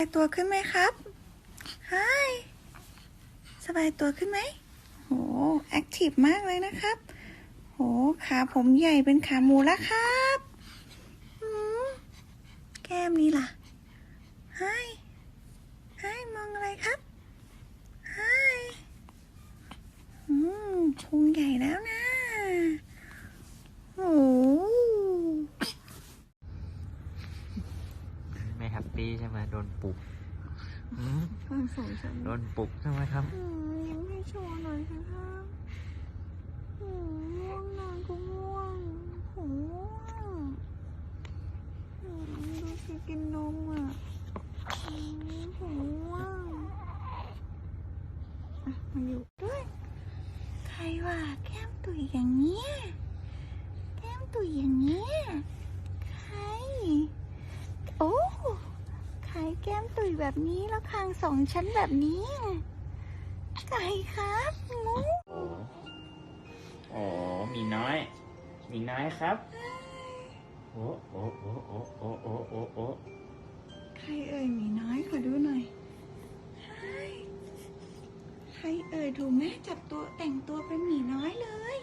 สบายตัวขึ้นไหมครับไฮสบายตัวขึ้นไหมโห แอคทีฟมากเลยนะครับ โห ขาผมใหญ่เป็นขาหมูแล้วครับอืมแก้มนี่ล่ะไฮไฮมองอะไรครับไฮอืมพุงใหญ่แล้วนะ โอ้ ไม่แฮปปี้ใช่ไหมโดนปลุกอืมฟังสงฉันโดนปลุกใช่ไหมครับ อืมยังไม่โชว์หน่อยสิครับอืมง่วงนอนก็ง่วงผมง่วงอืมดูสิกินนมอะอืมผมง่วงอะมาอยู่ด้วยใครว่าแก้มตุยอย่างเนี้ยแก้มตุยอย่างเนี้ยใคร โอ้ ขาย แบบนี้แล้วคางสองชั้นแบบนี้ ไก่ครับงูโอ้โอ้มีน้อย มีน้อยครับ โอ้โอ้โอ้โอ้โอ้โอ้โอ้โอ้ใครเอ่ยมีน้อยขอดูหน่อย ใครเอ่ยถูกแม่จับตัวแต่งตัวเป็นหมีน้อยเลย